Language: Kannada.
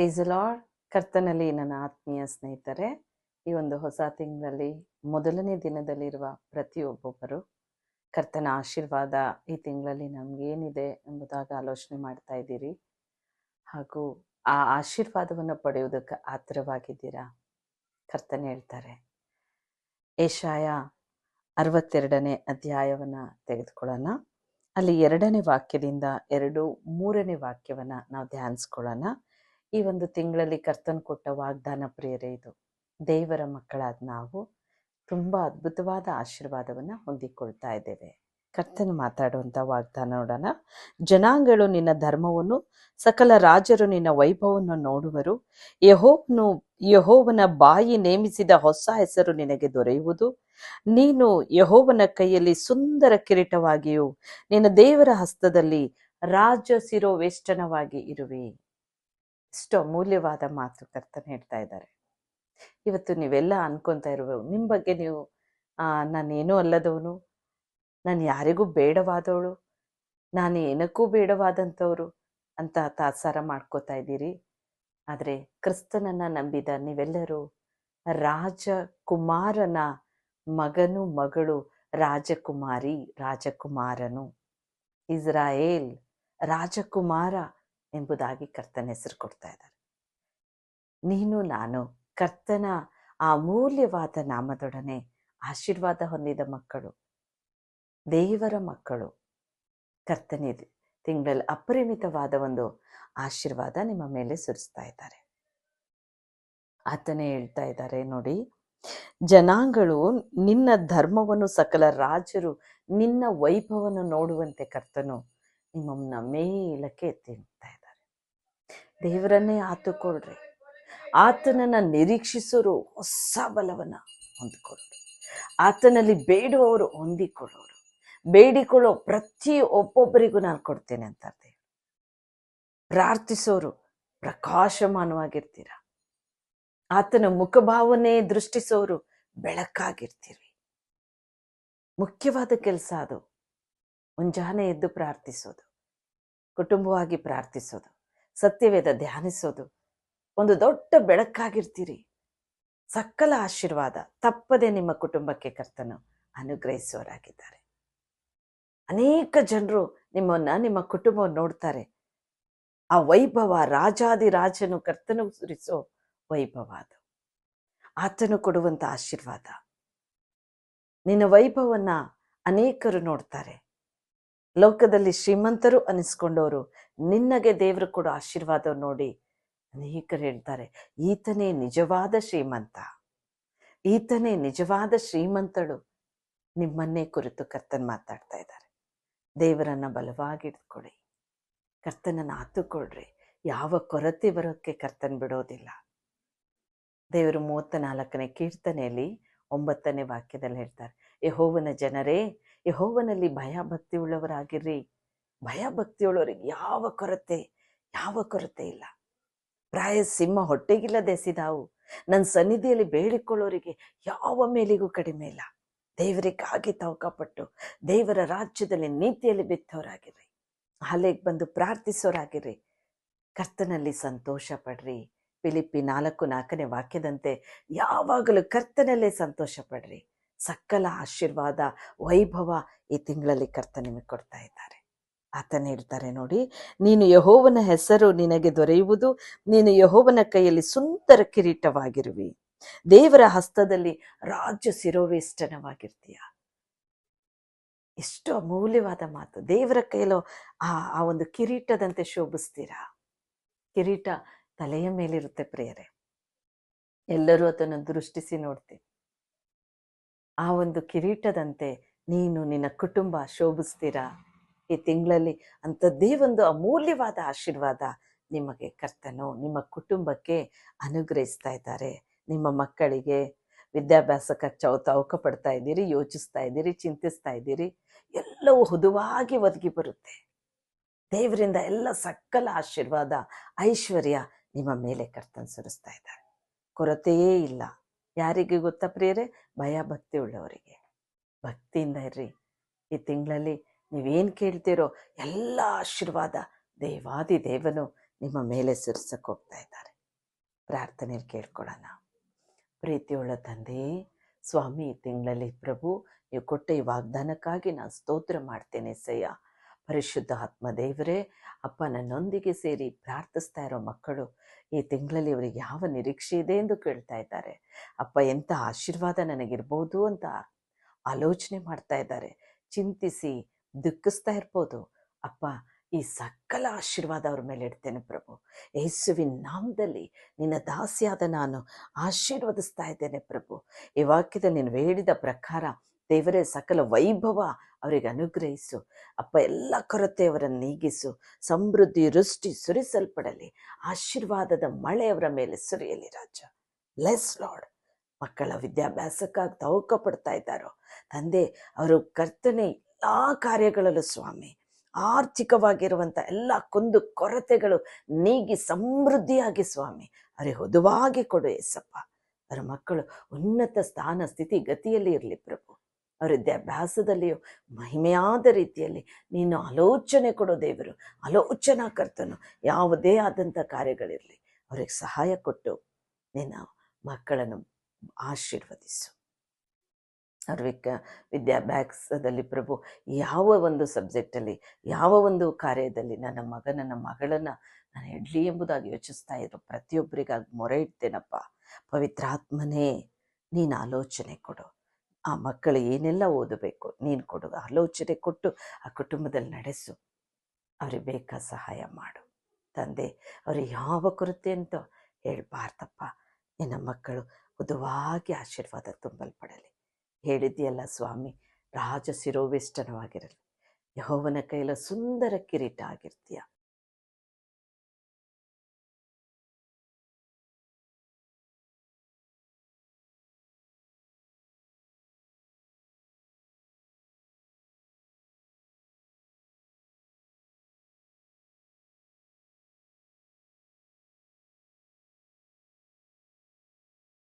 ಪ್ರೈಸ್ ಲಾರ್ಡ್ ಕರ್ತನಲ್ಲಿ ನನ್ನ ಆತ್ಮೀಯ ಸ್ನೇಹಿತರೆ, ಈ ಒಂದು ಹೊಸ ತಿಂಗಳಲ್ಲಿ ಮೊದಲನೇ ದಿನದಲ್ಲಿರುವ ಪ್ರತಿಯೊಬ್ಬೊಬ್ಬರು ಕರ್ತನ ಆಶೀರ್ವಾದ ಈ ತಿಂಗಳಲ್ಲಿ ನಮಗೇನಿದೆ ಎಂಬುದಾಗಿ ಆಲೋಚನೆ ಮಾಡ್ತಾ ಇದ್ದೀರಿ. ಹಾಗೂ ಆ ಆಶೀರ್ವಾದವನ್ನು ಪಡೆಯುವುದಕ್ಕೆ ಆತುರವಾಗಿದ್ದೀರಾ? ಕರ್ತನ ಹೇಳ್ತಾರೆ. ಏಷಾಯ ಅರವತ್ತೆರಡನೇ ಅಧ್ಯಾಯವನ್ನು ತೆಗೆದುಕೊಳ್ಳೋಣ. ಅಲ್ಲಿ ಎರಡನೇ ವಾಕ್ಯದಿಂದ ಎರಡು ಮೂರನೇ ವಾಕ್ಯವನ್ನ ನಾವು ಧ್ಯಾನಿಸ್ಕೊಳ್ಳೋಣ. ಈ ಒಂದು ತಿಂಗಳಲ್ಲಿ ಕರ್ತನ್ ಕೊಟ್ಟ ವಾಗ್ದಾನ ಪ್ರಿಯರೇ ಇದು. ದೇವರ ಮಕ್ಕಳಾದ ನಾವು ತುಂಬಾ ಅದ್ಭುತವಾದ ಆಶೀರ್ವಾದವನ್ನ ಹೊಂದಿಕೊಳ್ತಾ ಇದ್ದೇವೆ. ಕರ್ತನ್ ಮಾತಾಡುವಂತ ವಾಗ್ದಾನ ನೋಡೋಣ. ಜನಾಂಗಗಳು ನಿನ್ನ ಧರ್ಮವನ್ನು, ಸಕಲ ರಾಜರು ನಿನ್ನ ವೈಭವವನ್ನು ನೋಡುವರು. ಯಹೋವನು, ಯಹೋವನ ಬಾಯಿ ನೇಮಿಸಿದ ಹೊಸ ಹೆಸರು ನಿನಗೆ ದೊರೆಯುವುದು. ನೀನು ಯಹೋವನ ಕೈಯಲ್ಲಿ ಸುಂದರ ಕಿರೀಟವಾಗಿಯೂ ನಿನ್ನ ದೇವರ ಹಸ್ತದಲ್ಲಿ ರಾಜ ಶಿರೋವೇಷ್ಟನವಾಗಿ ಇರುವೆ. ಇಷ್ಟು ಅಮೂಲ್ಯವಾದ ಮಾತು ಕರ್ತನ ಹೇಳ್ತಾ ಇದ್ದಾರೆ. ಇವತ್ತು ನೀವೆಲ್ಲ ಅನ್ಕೊತಾ ಇರುವ ನಿಮ್ಮ ಬಗ್ಗೆ ನೀವು ನಾನೇನೂ ಅಲ್ಲದವನು, ನಾನು ಯಾರಿಗೂ ಬೇಡವಾದವಳು, ನಾನು ಏನಕ್ಕೂ ಬೇಡವಾದಂಥವ್ರು ಅಂತ ತಾತ್ಸಾರ ಮಾಡ್ಕೋತಾ ಇದ್ದೀರಿ. ಆದರೆ ಕ್ರಿಸ್ತನನ್ನ ನಂಬಿದ ನೀವೆಲ್ಲರೂ ರಾಜಕುಮಾರನ ಮಗನು, ಮಗಳು ರಾಜಕುಮಾರಿ, ರಾಜಕುಮಾರನು. ಇಸ್ರಾಯೇಲ್ ರಾಜಕುಮಾರ ಎಂಬುದಾಗಿ ಕರ್ತನ ಹೆಸರು ಕೊಡ್ತಾ ಇದ್ದಾರೆ. ನೀನು, ನಾನು, ಕರ್ತನ ಆ ಅಮೂಲ್ಯವಾದ ನಾಮದೊಡನೆ ಆಶೀರ್ವಾದ ಹೊಂದಿದ ಮಕ್ಕಳು, ದೇವರ ಮಕ್ಕಳು. ಕರ್ತನಿದೆ ತಿಂಗಳಲ್ಲಿ ಅಪರಿಮಿತವಾದ ಒಂದು ಆಶೀರ್ವಾದ ನಿಮ್ಮ ಮೇಲೆ ಸುರಿಸ್ತಾ ಇದ್ದಾರೆ. ಆತನೇ ಹೇಳ್ತಾ ಇದ್ದಾರೆ, ನೋಡಿ ಜನಾಂಗಗಳು ನಿನ್ನ ಧರ್ಮವನ್ನು ಸಕಲ ರಾಜರು ನಿನ್ನ ವೈಭವವನ್ನು ನೋಡುವಂತೆ ಕರ್ತನು ನಿಮ್ಮನ್ನ ಮೇಲಕ್ಕೆ ಎತ್ತಿ ನಿಲ್ತಾ ಇದ್ದಾರೆ ದೇವರನ್ನೇ ಆತುಕೊಳ್ರಿ ಆತನನ್ನ ನಿರೀಕ್ಷಿಸೋರು ಹೊಸ ಬಲವನ್ನು ಹೊಂದಿಕೊಳ್ಳೋರು. ಆತನಲ್ಲಿ ಬೇಡುವವರು ಹೊಂದಿಕೊಳ್ಳೋರು. ಬೇಡಿಕೊಳ್ಳೋ ಪ್ರತಿ ಒಬ್ಬೊಬ್ಬರಿಗೂ ನಾನು ಕೊಡ್ತೇನೆ ಅಂತ. ಪ್ರಾರ್ಥಿಸೋರು ಪ್ರಕಾಶಮಾನವಾಗಿರ್ತೀರ? ಆತನ ಮುಖಭಾವನೆ ದೃಷ್ಟಿಸೋರು ಬೆಳಕಾಗಿರ್ತೀರಿ. ಮುಖ್ಯವಾದ ಕೆಲಸ ಅದು. ಮುಂಜಾನೆ ಎದ್ದು ಪ್ರಾರ್ಥಿಸೋದು. ಕುಟುಂಬವಾಗಿ ಪ್ರಾರ್ಥಿಸೋದು. ಸತ್ಯವೇದ ಧ್ಯಾನಿಸೋದು. ಒಂದು ದೊಡ್ಡ ಬೆಳಕಾಗಿರ್ತೀರಿ. ಸಕಲ ಆಶೀರ್ವಾದ ತಪ್ಪದೆ ನಿಮ್ಮ ಕುಟುಂಬಕ್ಕೆ ಕರ್ತನು ಅನುಗ್ರಹಿಸುವರಾಗಿದ್ದಾರೆ ಅನೇಕ ಜನರು ನಿಮ್ಮನ್ನ, ನಿಮ್ಮ ಕುಟುಂಬವನ್ನು ನೋಡ್ತಾರೆ. ಆ ವೈಭವ ರಾಜಾದಿ ರಾಜನು ಕರ್ತನು ಸುರಿಸೋ ವೈಭವ ಅದು. ಆತನು ಕೊಡುವಂತ ಆಶೀರ್ವಾದ. ನಿನ್ನ ವೈಭವನ್ನ ಅನೇಕರು ನೋಡ್ತಾರೆ. ಲೋಕದಲ್ಲಿ ಶ್ರೀಮಂತರು ಅನಿಸ್ಕೊಂಡವರು, ನಿನ್ನಗೆ ದೇವರು ಕೂಡ ಆಶೀರ್ವಾದ ನೋಡಿ ಅನೇಕರು ಹೇಳ್ತಾರೆ, ಈತನೇ ನಿಜವಾದ ಶ್ರೀಮಂತ. ಈತನೇ ನಿಜವಾದ ಶ್ರೀಮಂತಳು. ನಿಮ್ಮನ್ನೇ ಕುರಿತು ಕರ್ತನ್ ಮಾತಾಡ್ತಾ ಇದ್ದಾರೆ. ದೇವರನ್ನ ಬಲವಾಗಿ ಇಟ್ಕೊಳ್ಳಿ ಕರ್ತನನ್ನ ಆತುಕೊಳ್ರಿ. ಯಾವ ಕೊರತೆ ಬರೋಕ್ಕೆ ಕರ್ತನ್ ಬಿಡೋದಿಲ್ಲ. ದೇವರು ಮೂವತ್ತ ನಾಲ್ಕನೇ ಕೀರ್ತನೆಯಲ್ಲಿ ಒಂಬತ್ತನೇ ವಾಕ್ಯದಲ್ಲಿ ಹೇಳ್ತಾರೆ, ಯಹೋವನ ಜನರೇ ಯಹೋವನಲ್ಲಿ ಭಯ ಭಕ್ತಿಯುಳ್ಳವರಾಗಿರ್ರಿ ಭಯ ಭಕ್ತಿ ಯಾವ ಕೊರತೆ ಯಾವ ಕೊರತೆ ಇಲ್ಲ. ಪ್ರಾಯ ಸಿಂಹ ಹೊಟ್ಟೆಗಿಲ್ಲದೆ ಸಿದಾವು ನನ್ನ ಸನ್ನಿಧಿಯಲ್ಲಿ ಬೇಡಿಕೊಳ್ಳೋರಿಗೆ ಯಾವ ಮೇಲಿಗೂ ಕಡಿಮೆ ಇಲ್ಲ. ದೇವರಿಗಾಗಿ ತವಕಪಟ್ಟು ದೇವರ ರಾಜ್ಯದಲ್ಲಿ ನೀತಿಯಲ್ಲಿ ಬಿತ್ತವರಾಗಿರ್ರಿ. ಹಲೆಗೆ ಬಂದು ಪ್ರಾರ್ಥಿಸೋರಾಗಿರ್ರಿ. ಕರ್ತನಲ್ಲಿ ಸಂತೋಷ ಪಡ್ರಿ. ಫಿಲಿಪ್ಪಿ ನಾಲ್ಕು ನಾಲ್ಕನೇ ವಾಕ್ಯದಂತೆ ಯಾವಾಗಲೂ ಕರ್ತನಲ್ಲೇ ಸಂತೋಷ ಪಡ್ರಿ. ಸಕಲ ಆಶೀರ್ವಾದ, ವೈಭವ ಈ ತಿಂಗಳಲ್ಲಿ ಕರ್ತ ನಿಮಗೆ ಕೊಡ್ತಾ ಇದ್ದಾರೆ. ಆತನ ಹೇಳ್ತಾರೆ ನೋಡಿ, ನೀನು ಯಹೋವನ ಹೆಸರು ನಿನಗೆ ದೊರೆಯುವುದು, ನೀನು ಯಹೋವನ ಕೈಯಲ್ಲಿ ಸುಂದರ ಕಿರೀಟವಾಗಿರುವಿ. ದೇವರ ಹಸ್ತದಲ್ಲಿ ರಾಜ್ಯ ಶಿರೋವೇಷ್ಟನವಾಗಿರ್ತೀಯ. ಎಷ್ಟು ಅಮೂಲ್ಯವಾದ ಮಾತು. ದೇವರ ಕೈಯಲ್ಲೋ ಆ ಆ ಒಂದು ಕಿರೀಟದಂತೆ ಶೋಭಿಸ್ತೀರಾ? ಕಿರೀಟ ತಲೆಯ ಮೇಲಿರುತ್ತೆ ಪ್ರಿಯರೇ. ಎಲ್ಲರೂ ಅದನ್ನು ದೃಷ್ಟಿಸಿ ನೋಡ್ತೀವಿ. ಆ ಒಂದು ಕಿರೀಟದಂತೆ ನೀನು ನಿನ್ನ ಕುಟುಂಬ ಶೋಭಿಸ್ತೀರಾ? ಈ ತಿಂಗಳಲ್ಲಿ ಅಂಥದ್ದೇ ಒಂದು ಅಮೂಲ್ಯವಾದ ಆಶೀರ್ವಾದ ನಿಮಗೆ ಕರ್ತನು ನಿಮ್ಮ ಕುಟುಂಬಕ್ಕೆ ಅನುಗ್ರಹಿಸ್ತಾ ಇದ್ದಾರೆ. ನಿಮ್ಮ ಮಕ್ಕಳಿಗೆ ವಿದ್ಯಾಭ್ಯಾಸಕ್ಕೆ ಖರ್ಚು ತೌಕ ಪಡ್ತಾ ಇದ್ದೀರಿ, ಯೋಚಿಸ್ತಾ ಇದ್ದೀರಿ, ಚಿಂತಿಸ್ತಾ ಇದ್ದೀರಿ. ಎಲ್ಲವೂ ಹುದುವಾಗಿ ಒದಗಿ ಬರುತ್ತೆ. ದೇವರಿಂದ ಎಲ್ಲ ಸಕಲ ಆಶೀರ್ವಾದ, ಐಶ್ವರ್ಯ ನಿಮ್ಮ ಮೇಲೆ ಕರ್ತನ್ ಸುರಿಸ್ತಾ ಇದ್ದಾರೆ ಕೊರತೆಯೇ ಇಲ್ಲ. ಯಾರಿಗೆ ಗೊತ್ತಾ ಪ್ರಿಯರೇ? ಭಯ ಭಕ್ತಿ ಉಳ್ಳವರಿಗೆ. ಭಕ್ತಿಯಿಂದ ಇರ್ರಿ. ಈ ತಿಂಗಳಲ್ಲಿ ನೀವೇನು ಕೇಳ್ತೀರೋ ಎಲ್ಲ ಆಶೀರ್ವಾದ ದೇವಾದಿ ದೇವನು ನಿಮ್ಮ ಮೇಲೆ ಸುರಿಸಕ್ಕೆ ಹೋಗ್ತಾ ಇದ್ದಾರೆ. ಪ್ರಾರ್ಥನೆಯಲ್ಲಿ ಕೇಳ್ಕೊಳ್ಳೋಣ. ಪ್ರೀತಿಯುಳ್ಳ ತಂದೆ, ಸ್ವಾಮಿ, ಈ ತಿಂಗಳಲ್ಲಿ ಪ್ರಭು, ನೀವು ಕೊಟ್ಟ ಈ ವಾಗ್ದಾನಕ್ಕಾಗಿ ನಾನು ಸ್ತೋತ್ರ ಮಾಡ್ತೇನೆ ಸಯ್ಯ. ಪರಿಶುದ್ಧ ಆತ್ಮ ದೇವರೇ ಅಪ್ಪ ನನ್ನೊಂದಿಗೆ ಸೇರಿ ಪ್ರಾರ್ಥಿಸ್ತಾ ಇರೋ ಮಕ್ಕಳು, ಈ ತಿಂಗಳಲ್ಲಿ ಅವರಿಗೆ ಯಾವ ನಿರೀಕ್ಷೆ ಇದೆ ಎಂದು ಕೇಳ್ತಾ ಇದ್ದಾರೆ. ಅಪ್ಪ, ಎಂಥ ಆಶೀರ್ವಾದ ನನಗಿರ್ಬೋದು ಅಂತ ಆಲೋಚನೆ ಮಾಡ್ತಾ ಇದ್ದಾರೆ. ಚಿಂತಿಸಿ, ದುಃಖಿಸ್ತಾ ಇರ್ಬೋದು. ಅಪ್ಪ, ಈ ಸಕಲ ಆಶೀರ್ವಾದ ಅವ್ರ ಮೇಲೆ ಇಡ್ತೇನೆ ಪ್ರಭು. ಯೇಸುವಿನ ನಾಮದಲ್ಲಿ ನಿನ್ನ ದಾಸಿಯಾದ ನಾನು ಆಶೀರ್ವದಿಸ್ತಾ ಇದ್ದೇನೆ ಪ್ರಭು. ಈ ವಾಕ್ಯದಲ್ಲಿ ನೀನು ಹೇಳಿದ ಪ್ರಕಾರ ದೇವರೇ ಸಕಲ ವೈಭವ ಅವರಿಗೆ ಅನುಗ್ರಹಿಸು. ಅಪ್ಪ, ಎಲ್ಲ ಕೊರತೆ ಅವರನ್ನು ನೀಗಿಸು. ಸಮೃದ್ಧಿ, ವೃಷ್ಟಿ ಸುರಿಸಲ್ಪಡಲಿ. ಆಶೀರ್ವಾದದ ಮಳೆ ಅವರ ಮೇಲೆ ಸುರಿಯಲಿ ರಾಜ. ಲೆಸ್ ಲಾರ್ಡ್ ಮಕ್ಕಳ ವಿದ್ಯಾಭ್ಯಾಸಕ್ಕಾಗಿ ತವಕ ಪಡ್ತಾ ಇದ್ದಾರೋ. ತಂದೆ, ಅವರು ಕರ್ತನೆ ಎಲ್ಲ ಕಾರ್ಯಗಳಲ್ಲೂ ಸ್ವಾಮಿ. ಆರ್ಥಿಕವಾಗಿರುವಂಥ ಎಲ್ಲ ಕುಂದು ಕೊರತೆಗಳು ನೀಗಿ ಸಮೃದ್ಧಿಯಾಗಿ ಸ್ವಾಮಿ. ಅವರಿಗೆ ಹೊದುವಾಗಿ ಕೊಡು ಎಸಪ್ಪ ಅವರ ಮಕ್ಕಳು ಉನ್ನತ ಸ್ಥಾನ, ಸ್ಥಿತಿ, ಗತಿಯಲ್ಲಿ ಇರಲಿ ಪ್ರಭು. ಅವರ ವಿದ್ಯಾಭ್ಯಾಸದಲ್ಲಿಯೂ ಮಹಿಮೆಯಾದ ರೀತಿಯಲ್ಲಿ ನೀನು ಆಲೋಚನೆ ಕೊಡೋ ದೇವರು, ಆಲೋಚನಾ ಕರ್ತನು, ಯಾವುದೇ ಆದಂಥ ಕಾರ್ಯಗಳಿರಲಿ, ಅವ್ರಿಗೆ ಸಹಾಯ ಕೊಟ್ಟು ನಿನ್ನ ಮಕ್ಕಳನ್ನು ಆಶೀರ್ವದಿಸು. ಅವ್ರ ವಿಕ ವಿದ್ಯಾಭ್ಯಾಸದಲ್ಲಿ ಪ್ರಭು, ಯಾವ ಒಂದು ಸಬ್ಜೆಕ್ಟಲ್ಲಿ, ಯಾವ ಒಂದು ಕಾರ್ಯದಲ್ಲಿ ನನ್ನ ಮಗ ನನ್ನ ಮಗಳನ್ನು ನಾನು ಇಡ್ಲಿ ಎಂಬುದಾಗಿ ಯೋಚಿಸ್ತಾ ಇರೋ ಪ್ರತಿಯೊಬ್ಬರಿಗಾಗಿ ಮೊರೆ ಇಡ್ತೇನಪ್ಪ. ಪವಿತ್ರಾತ್ಮನೇ ನೀನು ಆಲೋಚನೆ ಕೊಡು. ಆ ಮಕ್ಕಳು ಏನೆಲ್ಲ ಓದಬೇಕು? ನೀನು ಕೊಡು ಆಲೋಚನೆ ಕೊಟ್ಟು ಆ ಕುಟುಂಬದಲ್ಲಿ ನಡೆಸು. ಅವ್ರಿಗೆ ಬೇಕಾ ಸಹಾಯ ಮಾಡು. ತಂದೆ, ಅವರು ಯಾವ ಕೊರತೆ ಅಂತ ಹೇಳ್ಬಾರ್ದಪ್ಪ. ನಿನ್ನ ಮಕ್ಕಳು ಉದುವಾಗಿ ಆಶೀರ್ವಾದ ತುಂಬಲ್ಪಡಲಿ. ಹೇಳಿದೆಯಲ್ಲ ಸ್ವಾಮಿ, ರಾಜ ಶಿರೋವೆಷ್ಟನವಾಗಿರಲಿ. ಯಹೋವನ ಕೈಲ ಸುಂದರ ಕಿರೀಟ ಆಗಿರ್ತೀಯ.